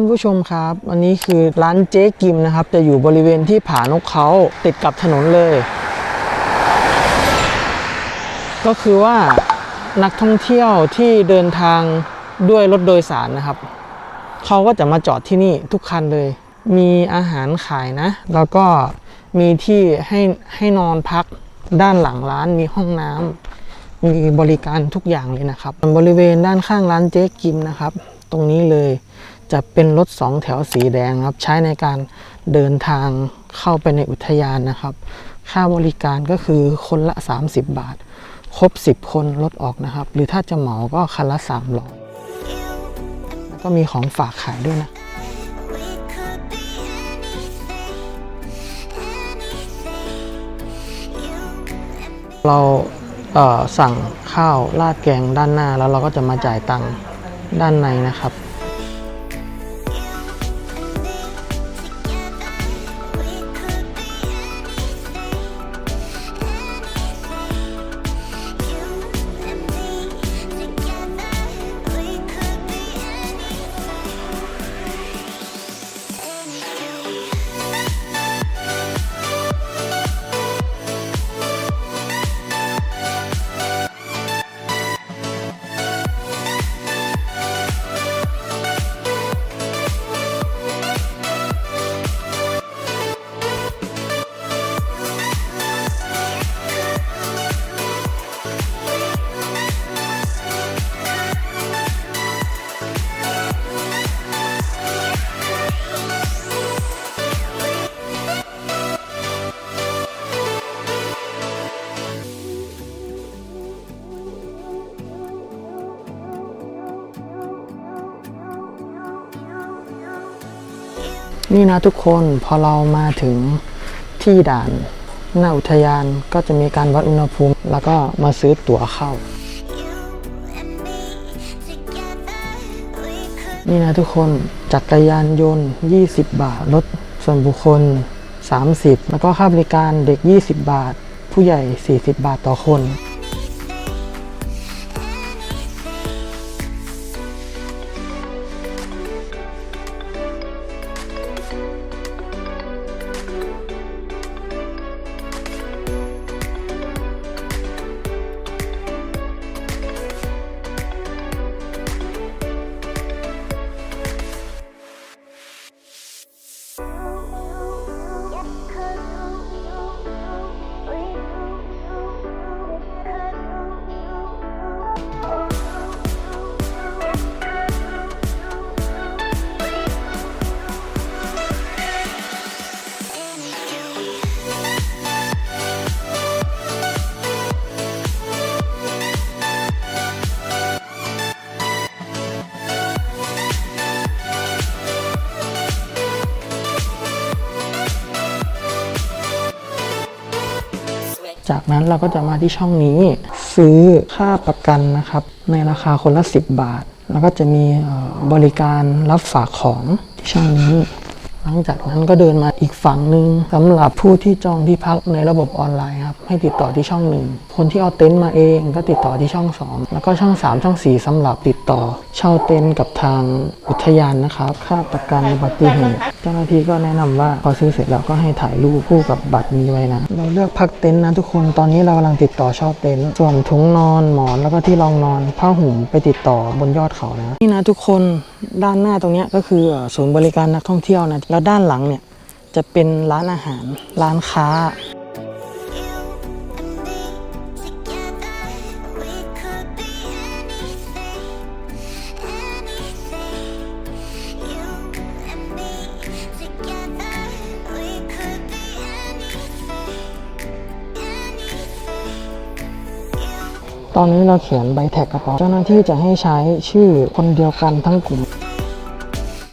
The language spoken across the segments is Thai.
านผู้ชมครับอันนี้คือร้านเจ๊กิมนะครับ จะอยู่บริเวณที่ผานกเขาติดกับถนนเลย ก็คือว่านักท่องเที่ยวที่เดินทางด้วยรถโดยสารนะครับเขาก็จะมาจอดที่นี่ทุกคันเลย มีอาหารขายนะ แล้วก็มีที่ให้ให้นอนพักด้านหลังร้านมีห้องน้ำมีบริการทุกอย่างเลยนะครับ บริเวณด้านข้างร้านเจ๊กิมนะครับ ตรงนี้เลย จะเป็นรถสองแถวสีแดงครับ ใช้ในการเดินทางเข้าไปในอุทยานนะครับ ค่าบริการก็คือคนละ 30 บาท ครบ 10 คนลดออกนะครับ หรือถ้าจะเหมาก็คันละ300แล้วก็มีของฝากขายด้วยนะเราเสั่งข้าวราดแกงด้านหน้าแล้วเราก็จะมาจ่ายตังค์ด้านในนะครับ นี่นะทุกคนพอเรามาถึงที่ด่านหน้าอุทยานก็จะมีการวัดอุณหภูมิ แล้วก็มาซื้อตั๋วเข้า นี่นะทุกคนจักรยานยนต์ 20 บาทรถส่วนบุคคล 30 แล้วก็ค่าบริการเด็ก 20 บาท ผู้ใหญ่ 40 บาทต่อคน จากนั้นเราก็จะมาที่ช่องนี้ ซื้อค่าประกันนะครับ ในราคาคนละ 10 บาท แล้วก็จะมีบริการรับฝากของที่ช่องนี้ หลังจากนั้นก็เดินมาอีกฝั่งหนึ่งสำหรับผู้ที่จองที่พักในระบบออนไลน์ครับให้ติดต่อที่ช่องหนึ่งคนที่เอาเต็นท์มาเองก็ติดต่อที่ช่องสองแล้วก็ช่อง 3 ช่อง 4สำหรับติดต่อเช่าเต็นท์กับทางอุทยานนะครับค่าประกันอุบัติเหตุเจ้าหน้าที่ก็แนะนำว่าพอซื้อเสร็จแล้วก็ให้ถ่ายรูปคู่กับบัตรนี้ไว้นะ เราเลือกพักเต็นท์นะทุกคนตอนนี้เรากำลังติดต่อเช่าเต็นท์ส่วนถุงนอนหมอนแล้วก็ที่รองนอนผ้าห่มไปติดต่อบนยอดเขานะนี่นะทุกคนด้านหน้าตรงนี้ก็คือศูนย์บริการนักท่องเที่ยวนะแล้วด้านหลังเนี่ยจะเป็นร้านอาหาร ร้านค้า ตอนนี้เราเขียนใบแท็กกระเป๋าเจ้าหน้าที่จะให้ใช้ชื่อคนเดียวกันทั้งกลุ่ม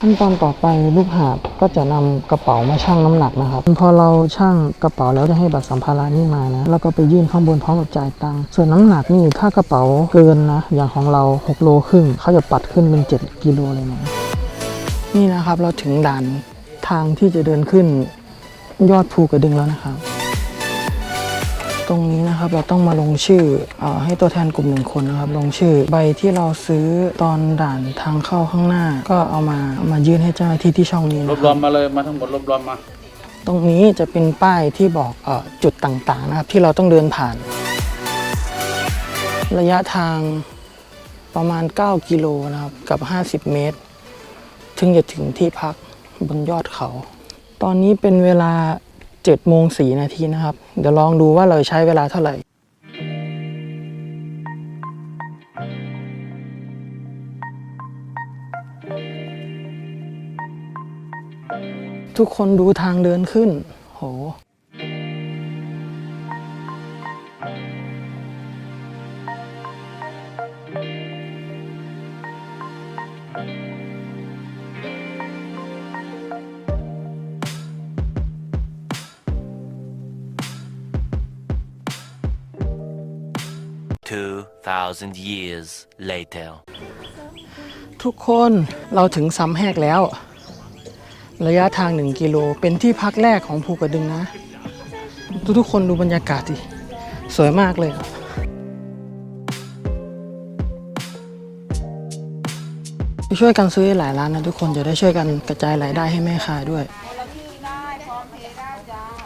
ขั้นตอนต่อไปลูกหาบก็จะนำกระเป๋ามาชั่งน้ำหนักนะครับ พอเราชั่งกระเป๋าแล้วจะให้บัตรสัมภาระนี่มานะแล้วก็ไปยื่นข้างบนพร้อมกับจ่ายตังค์ส่วนน้ำหนักนี่ถ้ากระเป๋าเกินนะ อย่างของเรา6โลครึ่งเขาจะปัดขึ้นเป็น 7กิโลเลยนะนี่นะครับเราถึงด่านทางที่จะเดินขึ้นยอดภูกระดึงแล้วนะครับ ตรงนี้นะครับเราต้องมาลงชื่อเออให้ตัวแทนกลุ่มหนึ่งคนนะครับ ลงชื่อใบที่เราซื้อตอนด่านทางเข้าข้างหน้า ก็เอามาเอามายื่นให้เจ้าหน้าที่ที่ช่องนี้รนะวบครรัวบมมาเลยมาทั้งหมดรวบรวมมา ตรงนี้จะเป็นป้ายที่บอกเออจุดต่างๆนะครับ ที่เราต้องเดินผ่าน ระยะทางประมาณ 9 กิโลนะครับกับ 50 เมตร ถึงจะถึงที่พักบนยอดเขา ตอนนี้เป็นเวลา 7โมง4นาทีนะครับ เดี๋ยวลองดูว่าเราใช้เวลาเท่าไหร่ทุกคนดูทางเดินขึ้น 2,000 years later. ทุกคนเราถึงซ้ำแหกแล้ว ระยะทาง 1 กิโลเป็นที่พักแรกของภูกระดึงนะ ทุกทุกคนดูบรรยากาศดิ สวยมากเลยอะไปช่วยกันซื้อหลายร้านนะทุกคนจะได้ช่วยกันกระจายรายได้ให้แม่ค้าด้วย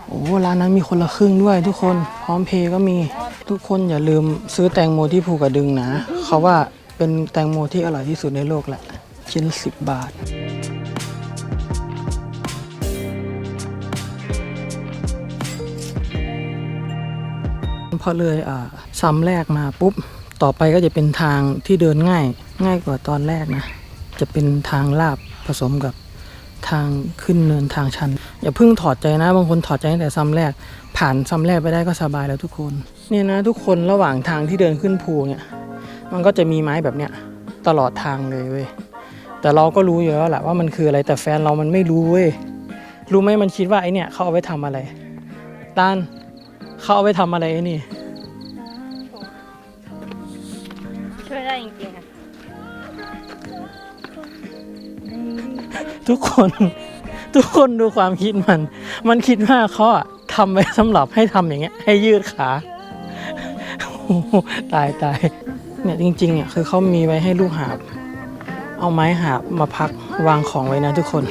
โอ้ร้านนั้นมีคนละครึ่งด้วยทุกคนพร้อมเพย์ก็มี ทุกคนอย่าลืมซื้อแตงโมที่ภูกระดึงนะ เขาว่าเป็นแตงโมที่อร่อยที่สุดในโลกแหละ ชิ้นละสิบบาท พอเลยอ่าซ้ำแรกมาปุ๊บ ต่อไปก็จะเป็นทางที่เดินง่าย ง่ายกว่าตอนแรกนะ จะเป็นทางลาบผสมกับทางขึ้นเนินทางชัน อย่าเพิ่งถอดใจนะ บางคนถอดใจตั้งแต่ซ้ำแรก ผ่านซ้ำแรกไปได้ก็สบายแล้วทุกคน เนี่ยนะทุกคนระหว่างทางที่เดินขึ้นภูเนี่ย มันก็จะมีไม้แบบเนี้ยตลอดทางเลยเว้ยแต่เราก็รู้อยู่แล้วแหละว่ามันคืออะไรแต่แฟนเรามันไม่รู้เว้ยรู้ไหมมันคิดว่าไอเนี่ยเขาเอาไว้ทำอะไรตานเขาเอาไว้ทำอะไรไอ้นี่ช่วยได้จริงๆค่ะทุกคนทุกคนดูความคิดมัน มันคิดว่าเขาอะทำไว้สำหรับให้ทำอย่างเงี้ย ให้ยืดขาโอ้โห ตายตายเนี่ยจริงๆอะคือเขามีไว้ให้ลูกหาบ เอาไม้หาบมาพักวางของไว้นะทุกคน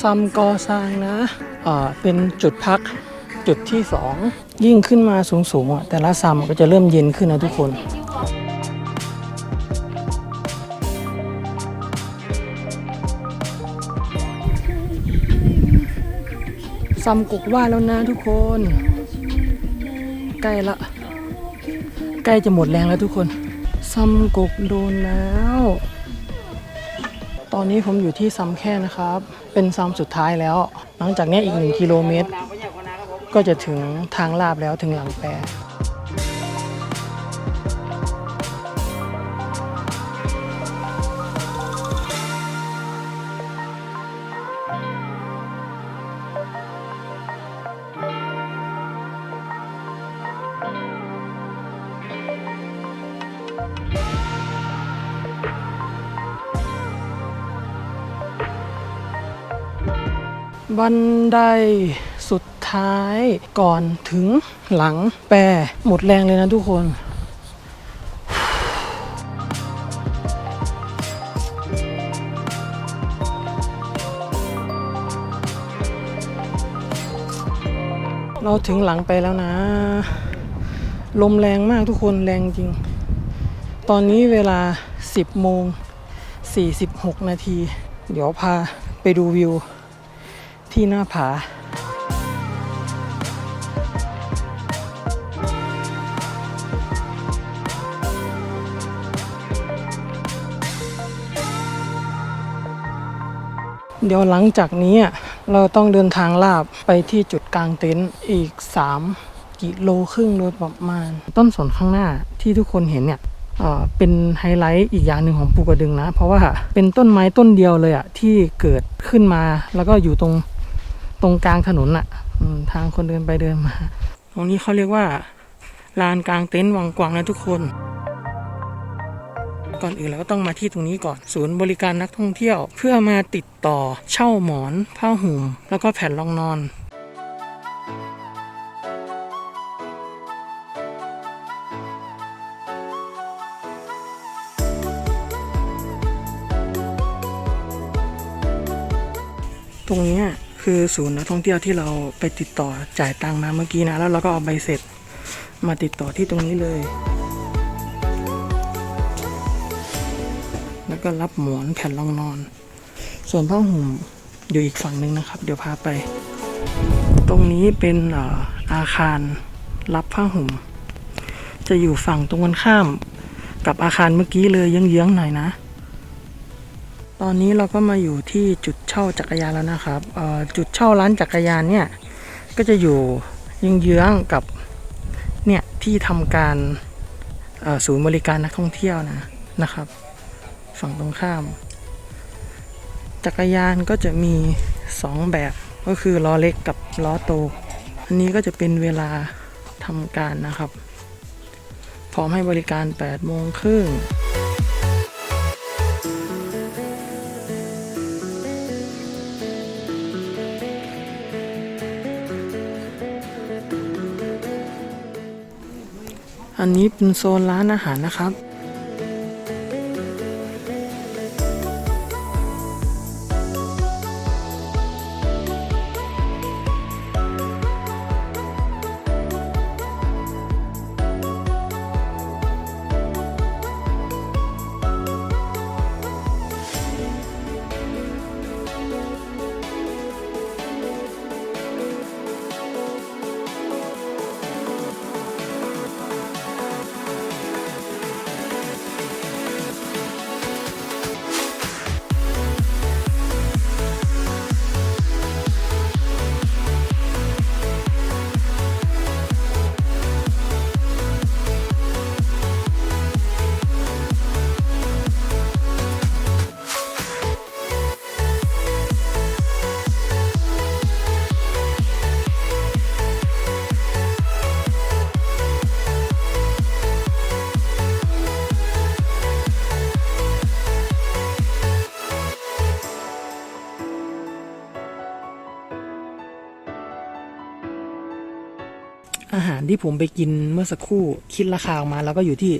ซัมกอซางนะเอ่อเป็นจุดพักจุดที่สองยิ่งขึ้นมาสูงๆอะแต่ละซัมก็จะเริ่มเย็นขึ้นนะทุกคนซัมกุกว่าแล้วนะทุกคน ใกล้ละใกล้จะหมดแรงแล้วทุกคนซัมกุกโดนแล้ว ตอนนี้ผมอยู่ที่ซัมแค่นะครับ เป็นซัมสุดท้ายแล้ว หลังจากนี้อีกหนึ่งกิโลเมตร ก็จะถึงทางลาบแล้วถึงหลังแปร บันไดสุดท้ายก่อนถึงหลังแปรหมดแรงเลยนะทุกคนเราถึงหลังไปแล้วนะ ลมแรงมากทุกคนแรงจริง ตอนนี้เวลา 10โมง46 นาที เดี๋ยวพาไปดูวิว ที่หน้าผาเดี๋ยวหลังจากนี้เราต้องเดินทางลาบไปที่จุดกลางเต็นท์อีก 3 กิโลครึ่งโดยประมาณ ต้นสนข้างหน้าที่ทุกคนเห็นเนี่ยเอ่อเป็นไฮไลท์อีกอย่างหนึ่งของภูกระดึงนะ เพราะว่าเป็นต้นไม้ต้นเดียวเลยอะที่เกิดขึ้นมาแล้วก็อยู่ตรง ตรงกลางถนนอะทางคนเดินไปเดินมา ตรงนี้เขาเรียกว่าลานกลางเต็นท์วังกวางนะทุกคน ก่อนอื่นเราก็ต้องมาที่ตรงนี้ก่อน ศูนย์บริการนักท่องเที่ยว เพื่อมาติดต่อเช่าหมอน ผ้าห่ม แล้วก็แผ่นรองนอนตรงนี้ คือศูนย์นักท่องเที่ยวที่เราไปติดต่อจ่ายตังค์มาเมื่อกี้นะ แล้วเราก็เอาใบเสร็จมาติดต่อที่ตรงนี้เลย แล้วก็รับหมอนแผ่นรองนอน ส่วนผ้าห่มอยู่อีกฝั่งหนึ่งนะครับ เดี๋ยวพาไป ตรงนี้เป็นเอ่ออาคารรับผ้าห่ม จะอยู่ฝั่งตรงกันข้ามกับอาคารเมื่อกี้เลยเยื้องๆหน่อยนะ ตอนนี้เราก็มาอยู่ที่จุดเช่าจักรยานแล้วนะครับจุดเช่าร้านจักรยานเนี่ยก็จะอยู่เยื้องกับเนี่ยที่ทำการศูนย์บริการนักท่องเที่ยวนะนะครับ ฝั่งตรงข้าม จักรยานก็จะมี 2 แบบก็คือล้อเล็กกับล้อโต อันนี้ก็จะเป็นเวลาทำการนะครับ พร้อมให้บริการ8โมงครึ่ง อันนี้เป็นโซนร้านอาหารนะครับ ที่ผมไปกินเมื่อสักครู่คิดราคาออกมาแล้วก็อยู่ที่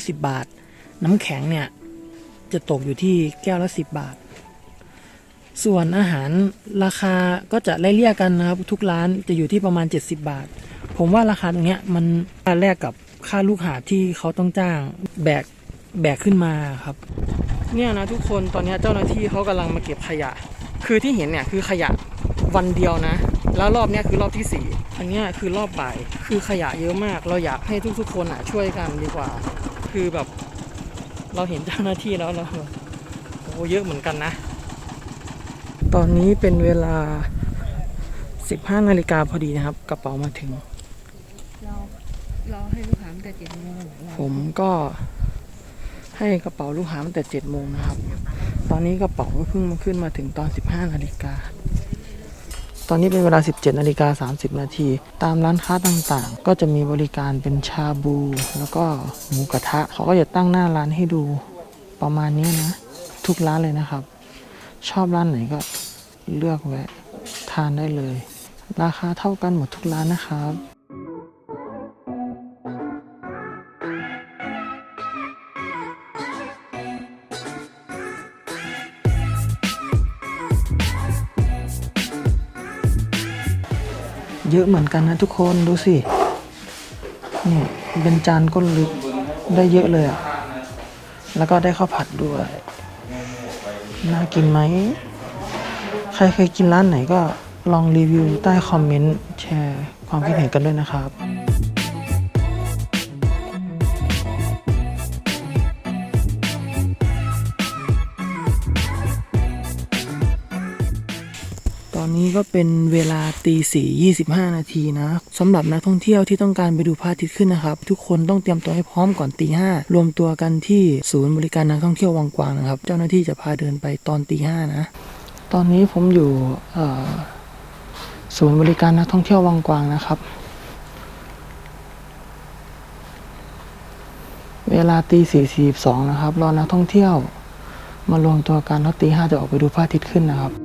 220 บาท น้ำแข็งเนี่ย จะตกอยู่ที่แก้วละ 10 บาท ส่วนอาหารราคาก็จะไล่เลี่ยกันนะครับ ทุกร้านจะอยู่ที่ประมาณ 70 บาท ผมว่าราคาตรงเนี้ยมันแลกกับค่าลูกหาที่เขาต้องจ้างแบกแบกขึ้นมาครับ เนี่ยนะทุกคนตอนนี้เจ้าหน้าที่เขากำลังมาเก็บขยะ คือที่เห็นเนี่ยคือขยะวันเดียวนะ แล้วรอบเนี้ยคือรอบที่สี่อันเนี้ยคือรอบบ่าย คือขยะเยอะมาก เราอยากให้ทุกๆคนอะช่วยกันดีกว่า คือแบบ เราเห็นเจ้าหน้าที่แล้วเราแบบโอ้เยอะเหมือนกันนะ ตอนนี้เป็นเวลา 15นาฬิกาพอดีนะครับ กระเป๋ามาถึง เราเราให้ลูกค้าตั้งแต่เจ็ดโมงเราผมก็ให้กระเป๋าลูกค้าตั้งแต่7โมงนะครับ ตอนนี้กระเป๋าก็เพิ่งมาขึ้นมาถึงตอน 15นาฬิกา ตอนนี้เป็นเวลา 17นาฬิกา30 นาที ตามร้านค้าต่างๆ ก็จะมีบริการเป็นชาบู แล้วก็หมูกระทะ เขาก็จะตั้งหน้าร้านให้ดูประมาณนี้นะ ทุกร้านเลยนะครับ ชอบร้านไหนก็เลือกแวะทานได้เลย ราคาเท่ากันหมดทุกร้านนะครับ เยอะเหมือนกันนะทุกคนดูสินี่เป็นจานก้นลึกได้เยอะเลยอะแล้วก็ได้ข้าวผัดด้วย น่ากินไหม ใครเคยกินร้านไหนก็ลองรีวิวใต้คอมเมนต์แชร์ความคิดเห็นกันด้วยนะครับ นี้ก็เป็นเวลาตีสี่ยี่สิบห้านาทีนะสำหรับนักท่องเที่ยวที่ต้องการไปดูพระอาทิตย์ขึ้นนะครับ ทุกคนต้องเตรียมตัวให้พร้อมก่อนตีห้ารวมตัวกันที่ศูนย์บริการนักท่องเที่ยววังกวางนะครับ เจ้าหน้าที่จะพาเดินไปตอนตีห้านะ ตอนนี้ผมอยู่ศูนย์บริการนักท่องเที่ยววังกวางนะครับ เวลาตีสี่สี่สองนะครับรอนักท่องเที่ยว มารวมตัวกันแล้วตีห้าจะออกไปดูพระอาทิตย์ขึ้นนะครับ